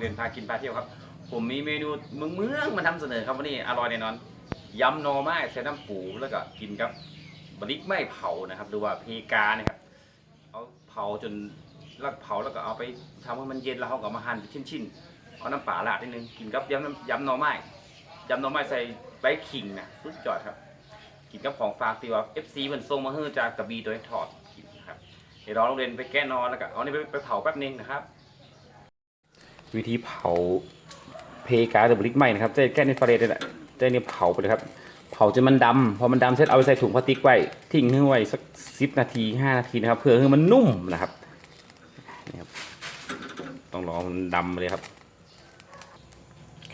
เรียนพากินพาเที่ยวครับ ผมมีเมนูเมืองเมืองๆมาทำเสนอครับวันนี้อร่อยแน่นอนยำหนอไม้ใส่น้ำปูแล้วก็กินกับบริกไม่เผานะครับหรือว่าเพกานะครับเอาเผาจนแล้วเผาแล้วก็เอาไปทำให้มันเย็นแล้วเขาก็มาหั่นเป็นชิ้นๆเอาน้ำปลาราดนิดนึงกินกับยำน้ำยำหนอไม้ยำหนอไม้ใส่ใบขิงนะสุดยอดครับ กินกับของฝากที่ว่า FC เพิ่นส่งมาให้จากกระบี่โดยทอดกินนะครับเดี๋ยวเราโรงเรียนไปแก้นอนแล้วก็เอานี่ไปเผาแป๊บนึงนะครับ วิธีเผาเพกาหรือบริกไหมนะครับจะแก้ในฟาเรสนี่แหละจะเนี่ยเผาไปเลยครับ เผาจนมันดำพอมันดำเสร็จเอาไปใส่ถุงพลาสติกไว้ทิ้งให้ไว้สักสิบนาทีห้านาทีนะครับ เพื่อให้มันนุ่มนะครับนี่ครับ ต้องรอมันดำเลยครับ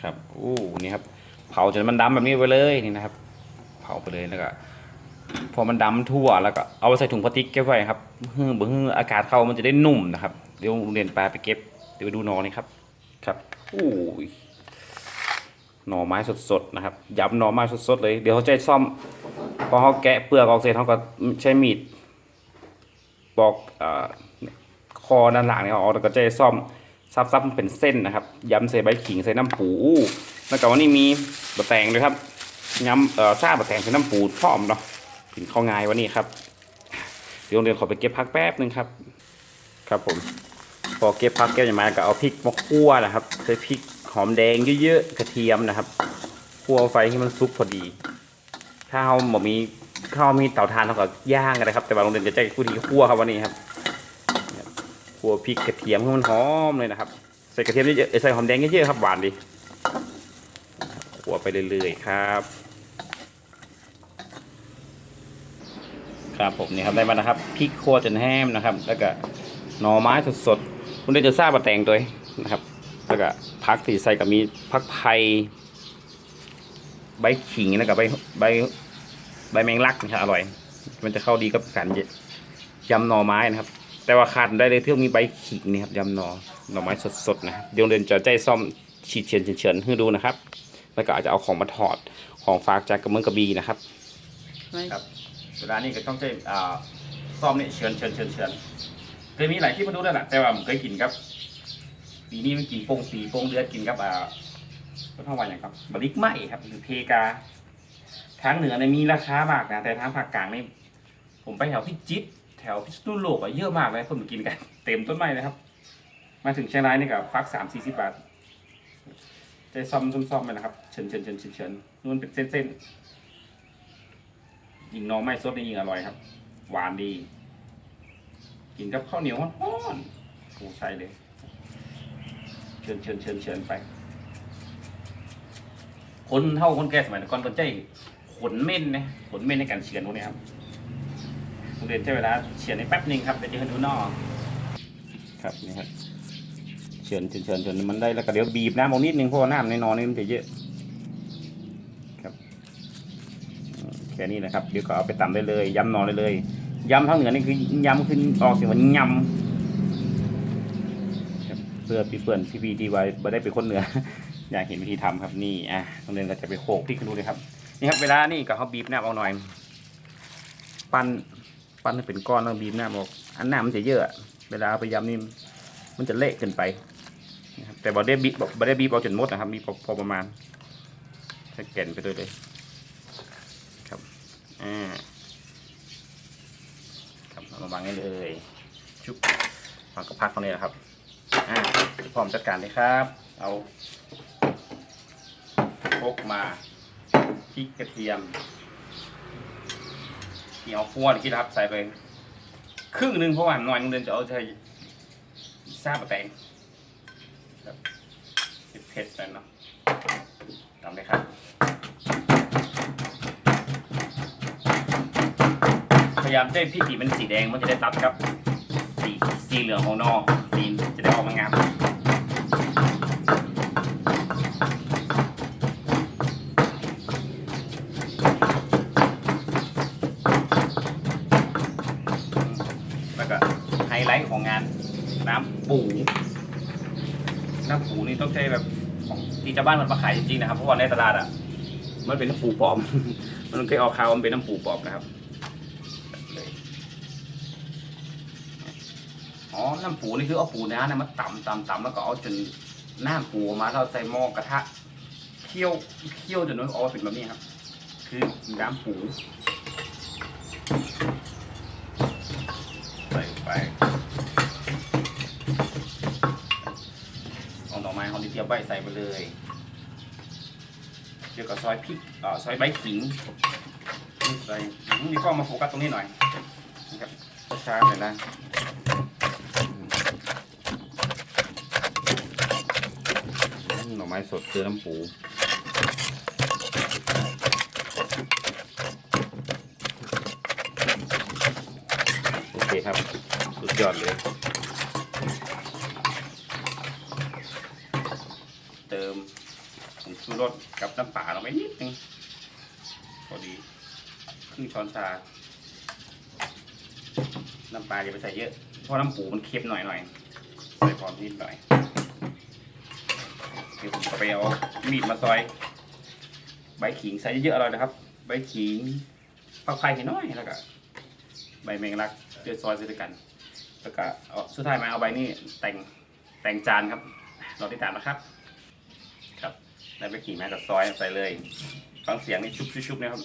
ครับอู้นี่ครับ เผาจนมันดำแบบนี้ไปเลยนี่นะครับ เผาไปเลยแล้วก็พอมันดำทั่วแล้วก็เอาไปใส่ถุงพลาสติกเก็บไว้ครับเพื่อเพื่ออากาศเข้ามันจะได้นุ่มนะครับ เดี๋ยวโรงเรียนปลาไปเก็บ เดี๋ยวไปดูหนอนี่ครับ ครับอู้ยหน่อไม้สดๆนะครับยำหน่อไม้สดๆเลย เดี๋ยวเขาจะซ่อมพอเขาแกะเปลือกออกเสร็จเขาก็ใช้มีดปอกอคอด้านหลังเนี่ยออกแล้วก็จะซ่อมซับๆมันเป็นเส้นนะครับยำใส่ใบขิงใส่น้ำปูอู้แล้วก็วันนี้มีบะแตงด้วยครับยำเอ่อซาบะแตงใส่น้ำปูพร้อมเนาะกินข้าวงายวันนี้ครับเดี๋ยวโรงเรียนขอไปเก็บพักแป๊บนึงครับ ครับผม พอเก็บพักเก็บอย่างมาก็เอาพริกมาคั่วนะครับใช้พริกหอมแดงเยอะๆกระเทียมนะครับคั่วไฟให้มันสุกพอดี ถ้าเราบ่มีข้าวมีเตาถ่านเท่ากับย่างกันนะครับ แต่ว่าโรงเรียนจะใช้ผู้ที่คั่วครับวันนี้ครับคั่วพริกกระเทียมให้มันหอมเลยนะครับ ใส่กระเทียมเยอะๆใส่หอมแดงเยอะๆครับหวานดีคั่วไปเรื่อยๆครับครับผมนี่ครับได้มานะครับพริกคั่วจนแห้มนะครับ แล้วก็หน่อไม้สดๆ คุณได้จะทราบมาแต่งตัวเองนะครับ แล้วก็พักที่ใส่กับมีพักไทยใบขิงแล้วก็ใบใบใบแมงลักนะครับอร่อย มันจะเข้าดีกับการยำหน่อไม้นะครับ แต่ว่าขาดได้เลยที่มีใบขิงนี่ครับยำหน่อหน่อไม้สดๆนะครับเดี๋ยวเรียนจะใจซ่อมฉีดเฉียนเฉียนให้ดูนะครับ แล้วก็อาจจะเอาของมาถอดของฝากจากกระเมืองกระบี่นะครับครับเวลานี้ก็ต้องใช้ซ่อมเนี่ยเชิญเชิญเชิญเชิญ เคยมีหลายที่มาดูแล้วแหละแต่ว่าผมเคยกินครับ ปีนี้มันกินโป่งปีโป่งเดือดกินกับอ่าก็เท่าไหร่อย่างครับบริกไหมครับคือเพกาทางเหนือเนี่ยมีราคามากนะแต่ทางภาคกลางนี่ผมไปแถวพิจิตรแถวพิษณุโลกอะเยอะมากเลยคนมากินกัน เต็มต้นไม้เลยครับ มาถึงเชียงรายนี่กับฟักสามสี่สิบบาทใจซ่อมซ่อมซ่อมไปนะครับเชิญเชิญเชิญเชิญเชิญนู่นเป็นเส้นเส้นๆยิงน้องไม้สดนี่ยิงอร่อยครับ หวานดี กินกับข้าวเหนียวร้อนๆโอ้ใช่เลย เชิญเชิญเชิญเชิญไป คนเท่าคนแก่สมัยก่อนคนใจขนเม่นนะขนเม่นในการเฉือนพวกนี้ครับโรงเรียนใช้เวลาเฉือนในแป๊บหนึ่งครับเดี๋ยวจะให้ดูนอกครับนี่ครับเฉือนเฉือนเฉือนจนมันได้แล้วก็เดี๋ยวบีบน้ำออกนิดนึงเพราะว่าน้ำในนอนนี่มันจะเยอะแค่นี้นะครับ เดี๋ยวก็เอาไปตำได้เลยย้ำนอนได้เลย ยำทางเหนือนี่คือยำขึ้นออกเสียงว่ายำเพื่อพี่เพื่อนพี่พีดีไว้ไม่ได้เป็นคนเหนือ อยากเห็นวิธีทำครับนี่อะตรงเรียนก็จะไปโขกพริกให้ดูเลยครับ นี่ครับเวลานี่ก็เขาบีบน้ำเอาหน่อย ปั้นปั้นให้เป็นก้อนแล้วบีบหน้ำออกอันหน้ำมันจะเยอะเวลาเอาไปยำนี่มันจะเละเกินไปแต่บอได้บีบบอได้บีบเอาจนหมดนะครับบีพอพอประมาณใช้แก่นไปด้วยเลย ครับเอา มาวางให้เลยชุบวางกับพักตรงนี้นะครับอ่าพร้อมจัดการเลยครับ เอาพกมาพริกกระเทียมที่เอาคั่วที่ครับใส่ไปครึ่งหนึ่งเพราะว่าหน่อยนึงเดินจะเอาใช้ซาบะแตงครับเผ็ดๆหน่อยเนาะตามเลยครับ พ ยายามได้พริกสีเป็นสีแดงมันจะได้ตัดกับ สีสีเหลืองของนอกสีจะได้ออกมางามแล้วก็ไฮไลท์ของงานน้ำปูน้ำปูนี่ต้องใช้แบบของที่ชาวบ้านมันมาขายจริงๆนะครับเพราะว่าในตลาดอะมันเป็นน้ำปูปลอม มันเคยออกข่าวมันเป็นน้ำปูปลอมนะครับ อ๋อ น้ำปูนี่คือเอาปูน้านะมาตำตำตำแล้วก็เอาจนน้ำปูออกมาเราใส่หม้อกระทะเคี่ยวเคี่ยวจนมันออกมาเป็นแบบนี้ครับ คือน้ำปูใส่ไปเอาหน่อไม้หอมที่เตรียมไว้ใส่ไปเลยเดี๋ยวก็ซอยพริกอ่อซอยใบขิงใส่มนี่ก็มาโฟกัสตรงนี้หน่อยนะครับช้าๆหน่อยนะอื ไม้สดเจอน้ำปูโอเคครับ สุดยอดเลย เติมผงชูรสกับน้ำปลาลงไปนิดนึงพอดีครึ่งช้อนชา น้ำปลาอย่าไปใส่เยอะ เพราะน้ำปูมันเค็มหน่อยหน่อยใส่พอนิดหน่อย เดี๋ยวผมจะไปเอามีดมาซอย ใบขิงใส่เยอะๆอร่อยนะครับ ใบขิงผักไผ่ให้น้อยแล้วก็ใบแมงลักเดือดซอยใส่ด้วยกัน แล้วก็เอาสุดท้ายมาเอาใบนี่แต่งแต่งจานครับรอติดตามนะครับ ครับได้ใบขิงมากับซอยใส่เลยฟังเสียงนี่ชุบๆๆนะครับ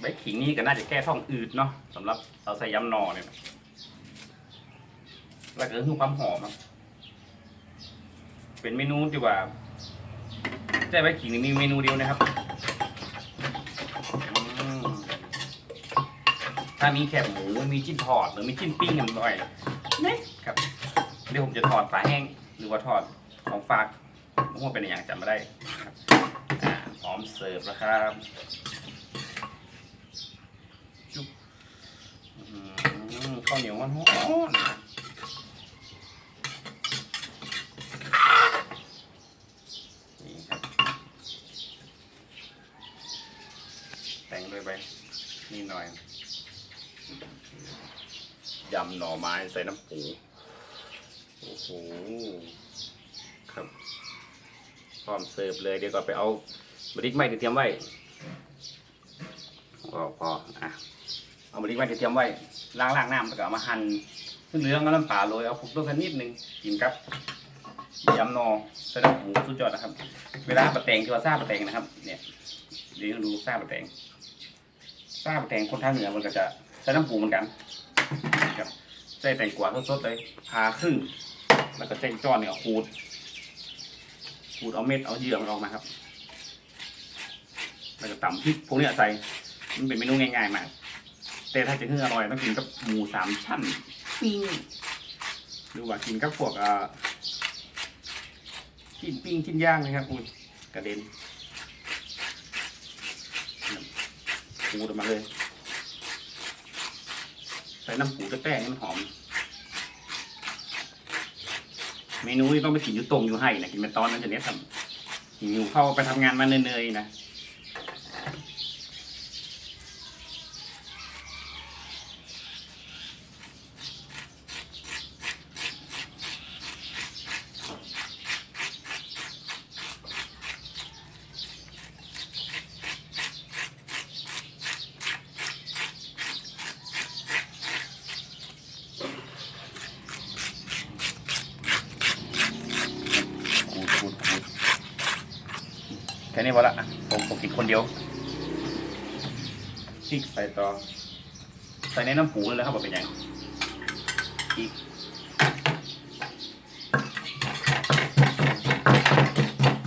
ใบขิงนี่ก็น่าจะแก้ท้องอืดเนาะสำหรับเอาใส่ยำนอเนี่ยแล้วก็คือความหอมครับ เป็นเมนูที่ว่าใช่ใบขิงนี่มีเมนูเดียวนะครับอืมถ้ามีแคบหมูมีจิ้นทอดหรือมีจิ้นปิ้งกันหน่อยเนี่ยครับเดี๋ยวผมจะทอดปลาแห้งหรือว่าทอดของฝากผมว่าเป็นอย่างจำไม่ได้ครับอ่าพร้อมเสิร์ฟแล้วครับอืมข้าวเหนียวมันร้อนนี่ครับ แต่งด้วยไป นี่หน่อยยำหน่อไม้ใส่น้ำปูโอ้โหครับพร้อมเสิร์ฟเลยเดี๋ยวก็ไปเอาบริกไม้ที่เตรียมไว้พอพออะเอาบริกไว้ที่เตรียมไว้ล้างล้างน้ำแล้วก็เอามาหั่นขึ้นเรื่องก็น้ำปลาโรยเอาผงต้นสักนิดนึงกินกับยำนอใส่น้ำหมูสุดยอดนะครับ เวลาปลาแตงที่ว่าซาปลาแตงนะครับ เนี่ยเดี๋ยวดูซาปลาแตง ซาปลาแตงคนทางเหนือมันก็จะใส่น้ำปูเหมือนกันครับใส่แตงกวาสดๆเลยพาครึ่ง แล้วก็ใส่จ้อนเนี่ยขูดขูดเอาเม็ดเอาเหยื่อมันออกมาครับ แล้วก็ตำพริกพวกเนี้ยใส่มันเป็นเมนูง่ายๆมาก แต่ถ้าจะให้อร่อยต้องกินกับหมูสามชั้นปิ้งหรือว่ากินกับพวกอ่าชิ้นปิ้งชิ้นย่างนะครับอุ้ยกระเด็น ปูออกมาเลย ใส่น้ำปูแป้งให้มันหอม เมนูนี้ต้องไปกินอยู่ตรงอยู่ให้นะกินเป็นตอนนั้นจะเนี้ยทำหิวเข้าไปทำงานมาเนยๆนะ นี้พอละอะผมผมกินคนเดียวพริกใส่ต่อ ใส่ในน้ำปูเลยครับว่าเป็นยังพริก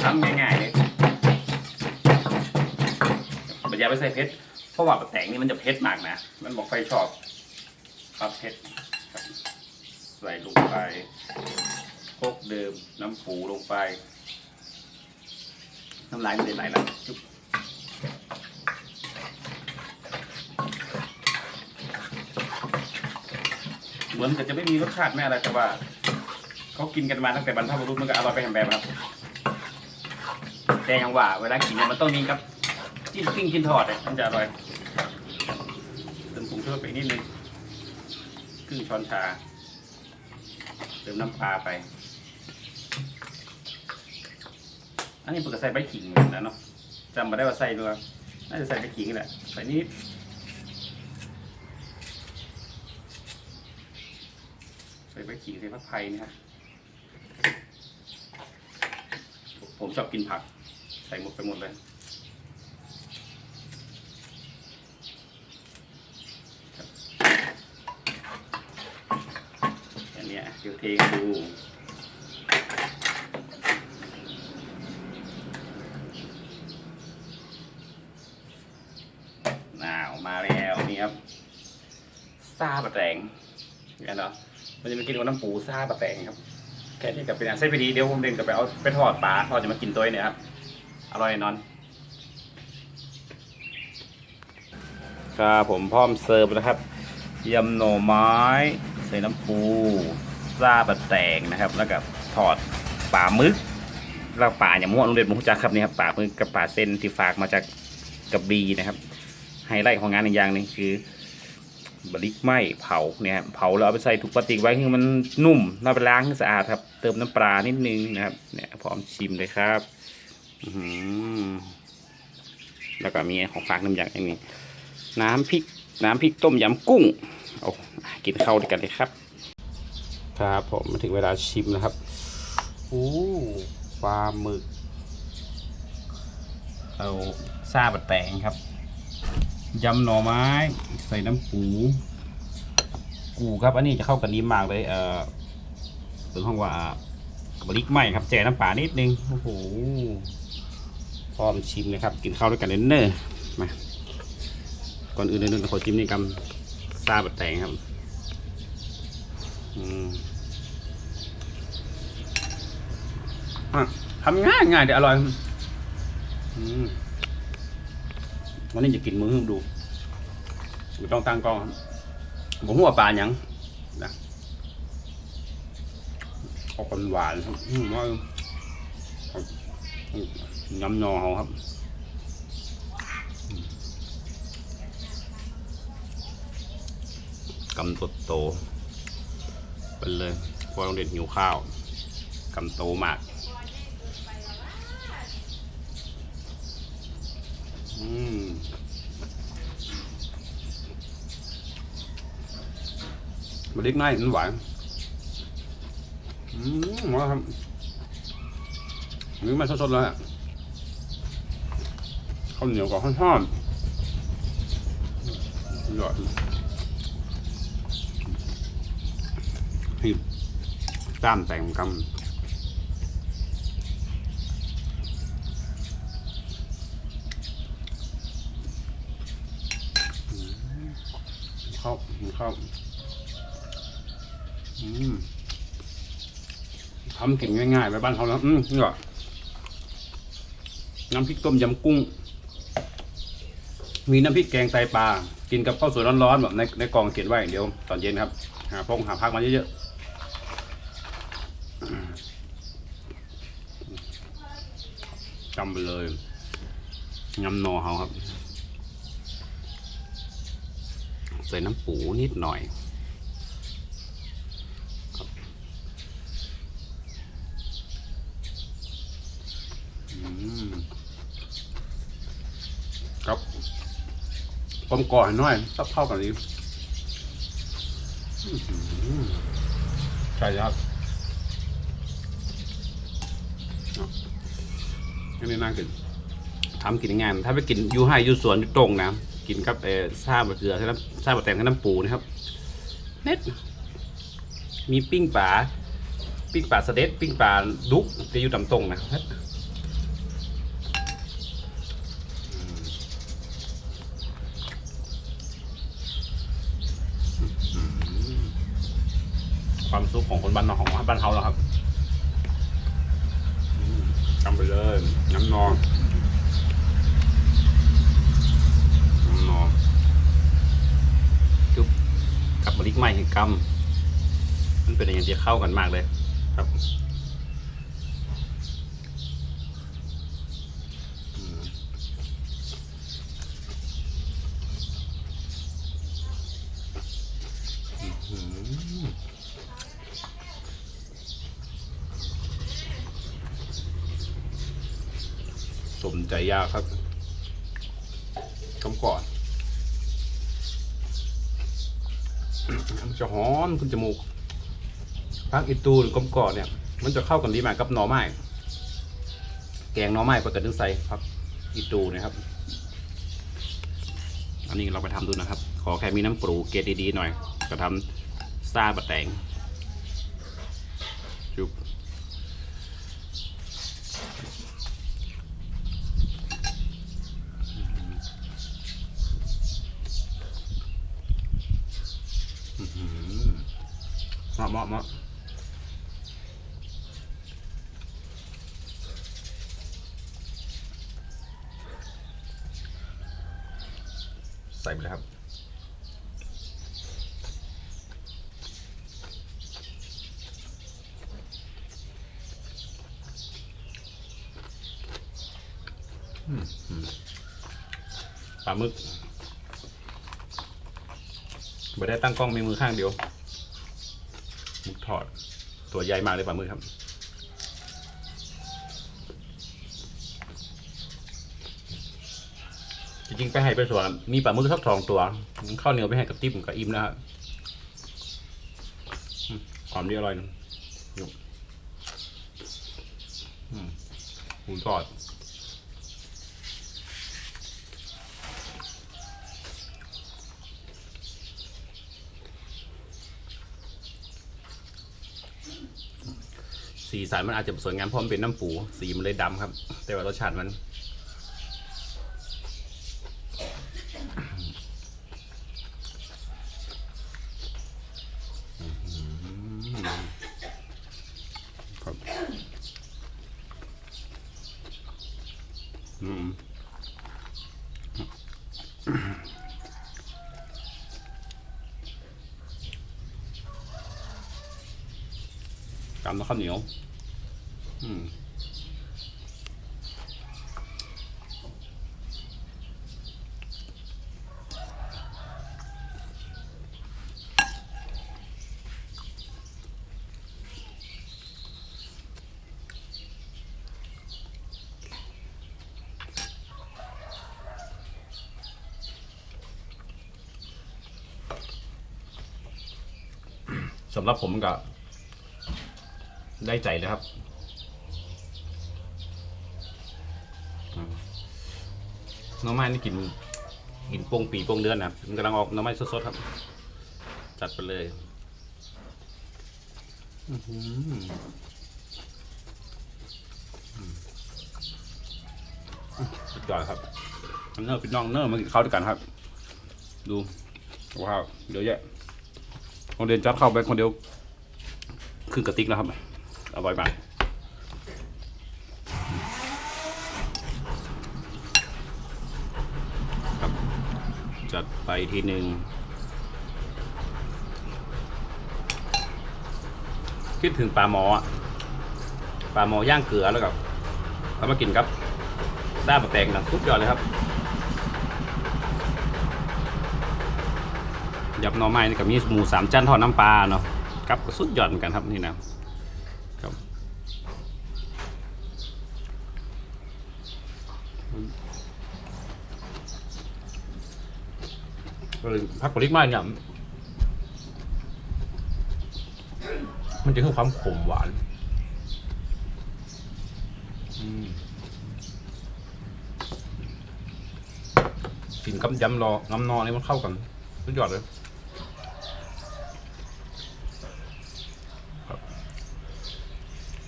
ทำง่ายๆเลยบัญญาไปใส่เผ็ดเพราะว่าปลาแตงนี่มันจะเผ็ดมากนะ มันบอกใครชอบ ครับเผ็ดครับใส่ลงไปโคกเดิมน้ำปูลงไป น้ำลายมันจะไหลแล้วจุ๊บเหมือนกับจะไม่มีรสชาติไม่อะไรแต่ว่าเขากินกันมาตั้งแต่บรรพบุรุษมันก็อร่อยไปแหมแบบครับ แต่อยังว่าเวลากินเนี่ยมันต้องมีกับจิ้นปิ้งจิ้นทอดเนี่ยมันจะอร่อยเติมผงชูรสไปนิดนึงครึ่งช้อนชาเติมน้ำปลาไป อันนี้เปิดใส่ใบขิงเหมือนกันนะเนาะจำมาได้ว่าใส่ด้วยน่าจะใส่ใบขิงนี่แหละใส่นิดใส่ใบขิงใส่ผักไผ่นะครับผมชอบกินผัก ใส่หมดไปหมดเลยอันเนี้ยเดี๋ยวเทดู หนาวมาแล้วนี่ครับ ซาบะแตงเนี่ยเนาะมันจะมากินกับน้ำปูซาบะแตงครับ แค่นี้กับเป็นอันเส้นพอดีเดี๋ยวผมเดินกลับไปเอาไปทอดปลาทอดจะมากินตัวเนี่ยครับ อร่อยแน่นอน ครับผมพร้อมเสิร์ฟแล้วครับยำหน่อไม้ ใส่น้ำปูซาบะแตงนะครับ แล้วก็ทอดปลาหมึกแล้วปลาอย่างม่วงโรงเรียนมุกจักครับนี่ครับปลาหมึกกับปลาเส้นที่ฝากมาจากกระบีนะครับไฮไลท์ของงานอีกอย่างนึงคือ บริกไหม้เผาเนี่ยครับเผาแล้วเอาไปใส่ถุงพลาสติกไว้ให้มันนุ่มแล้วไปล้างให้สะอาดครับ เติมน้ำปลานิดนึงนะครับเนี่ยพร้อมชิมเลยครับอืแล้วก็มีของฝากน้ำอย่างอย่างนี้ น้ำพริก น้ำพริกต้มยำกุ้งโอ้กินเข้าวด้วยกันเลยครับ ครับผมมาถึงเวลาชิมนะครับอู้ปลาหมึก เอาซาบะแตงครับ ยำหน่อไม้ ใส่น้ำปูกูครับ อันนี้จะเข้ากันดีมากเลย เอ่อเป็นห้องว่าบริกไหมครับแจน้ำปลานิดนึงโอ้โหพร้อมชิมเลยครับ กินข้าวด้วยกันเนอร์มาก่อนอื่นเลยขอจิ้มนี่กำซาบะแตงครับอืมอะทำง่ายง่ายแต่อร่อยอืม วันนี้จะกินมือให้ดูไม่ต้องตั้งกล้องครับผมหัวปลาหยังนะออกหวานๆครับอืมว่าย้ำนอเขาครับกำตดโตไปเลยพราะโรงเรียนหิวข้าวกำโตมาก อืมมันเล็กน้อยมันหวานอืมมาครับนี่มาสดๆเลยข้าวเหนียวกับข้าวทอดยอดให้ตามแต่งกำ ข้าเข้าอืมทำกินง่ายๆไปบ้านเขาแล้ว อืมนี่ก่อน้ำพริกต้มยำกุ้ง มีน้ำพริกแกงไตปลา กินกับข้าวสวยร้อนๆแบบในในกองเขียนไว้เดี๋ยว ตอนเย็นครับ หาพงหาพักมาเยอะๆจำไปเลยยำหนอเขาครับ ใส่น้ำปูนิดหน่อยครับอืมกล่อนหน่อยสักเข้ากันดีใช่ครับนนี้น่ากินทำกินงายถ้าไปกินอยูให้อยูสวนอยูตรงนะ กินกับเออซาบะเกลือใช้น้ำซาบะแตงกับน้ำปูนะครับเน็ตมีปิ้งป่าปิ้งป่าสะเด็ดปิ้งป่าดุกจะอยู่ตำตรงนะครับอืมอืมความสุขของคนบ้านนอกของบ้านเฮาแล้วครับอืมจำไปเลย น้ำนองน้ำนองจุ๊บ กับบริกไม้แห่งกรรมมันเป็นอย่างที่เข้ากันมากเลยครับสมใจยากครับต้มก่อน มัน จะหอมขึ้นจมูกพักอิตูหรือกลมกอดเนี่ย มันจะเข้ากันดีมากกับหน่อไม้แกงหน่อไม้ปกติใส่พักอิตูนะครับ อันนี้เราไปทำดูนะครับ ขอแค่มีน้ำปรูเกรดดีๆหน่อย ก็ทำซาบะแตงจุบอื้อหือ เหมาะเหมาะใส่ไปเลยครับ ปลาหมึกไม่ได้ตั้งกล้องมีมือข้างเดียว ตัวใหญ่มากเลยปลาหมึกครับ จริงๆ ไปให้ไปสวนมีปลาหมึกสักสองตัวข้าวเหนียวไปให้กับติ๊บกับอิ่มนะครับหอมดีอร่อยนะยุบอืมหมูทอด สีสันมันอาจจะสวยงามเพราะมันเป็นน้ำปูสีมันเลยดำครับ แต่ว่ารสชาติมัน ครับ อืม ตามด้วข้าวเหนียว อืมสำหรับผมก็ ได้ใจเลยครับน้องไม้นี่กินกินโปงปีโปงเดือนนะมันกำลังออกน้องไม้สดๆครับ จัดไปเลยอือหืออืมสุดยอดครับเนอร์พี่น้องเนอร์มากินข้าวด้วยกันครับ ดูว้าวเยอะแยะคนเดียนจัดเข้าไปคนเดียวครึ่งกระติกแล้วครับ อร่อยมากครับจัดไปทีหนึ่งคิดถึงปลาหมออะปลาหมอย่างเกลือแล้วกับเอามากินครับด้าบะแตงนะสุดยอดเลยครับยับหน่อไม้นี่กับมีหมูสามชั้นทอดน้ำปลาเนาะครับก็สุดยอดเหมือนกันครับนี่นะครับ พักผลิกมากเนี่ยมันจะเพิ่มความขมหวานอืมกินกับยำรอน้ำนอนี่มันเข้ากันสุดยอดเลย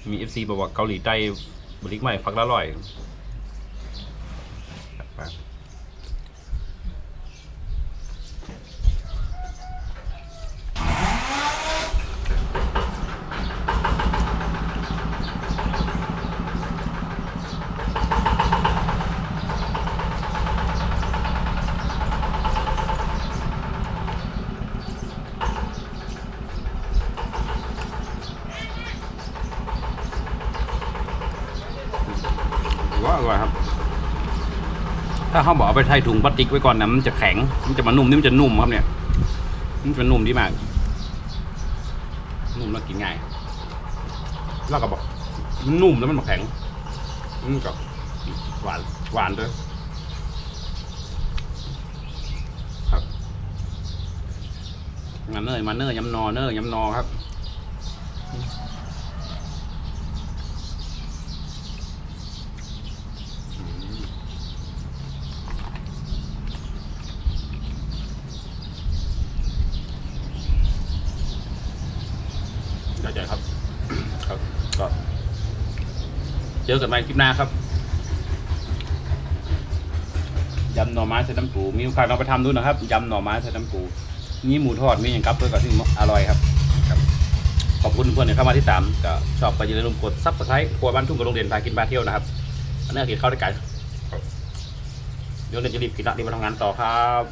มีเอฟซีบอกว่าเกาหลีใต้บริกใหม่พักละร่อยไปว่าอร่อยครับ ถ้าเขาบอกเอาไปใส่ถุงพลาสติกไว้ก่อนนะมันจะแข็ง มันจะมานุ่มนี่มันจะนุ่มครับเนี่ยมันจะนุ่มดีมาก นุ่มแล้วกินง่ายแล้วก็บอกมันนุ่มแล้วมันมาแข็งมันก็หวานหวานด้วยครับงานเนยมาเนยยำนอเนยยำนอครับ เจ อกันใหม่คลิปหน้าครับยำหน่อไม้ใส่น้ำปูมีโอกาสลองไปทำดูนะครับยำหน่อไม้ใส่น้ำปูนี่หมูทอดมีอย่างกับเพื่อกับที่อร่อยครับ ขอบคุณเพื่อนที่เข้ามาที่ตามก็ชอบไปอย่าลืมกดซับสไครต์ครัวบ้านทุ่งกับโรงเรียนพากินพาเที่ยวนะครับอันนี้กินข้าวด้วยกันเดี๋ยวเราจะรีบกินละรีบมาทำงานต่อครับ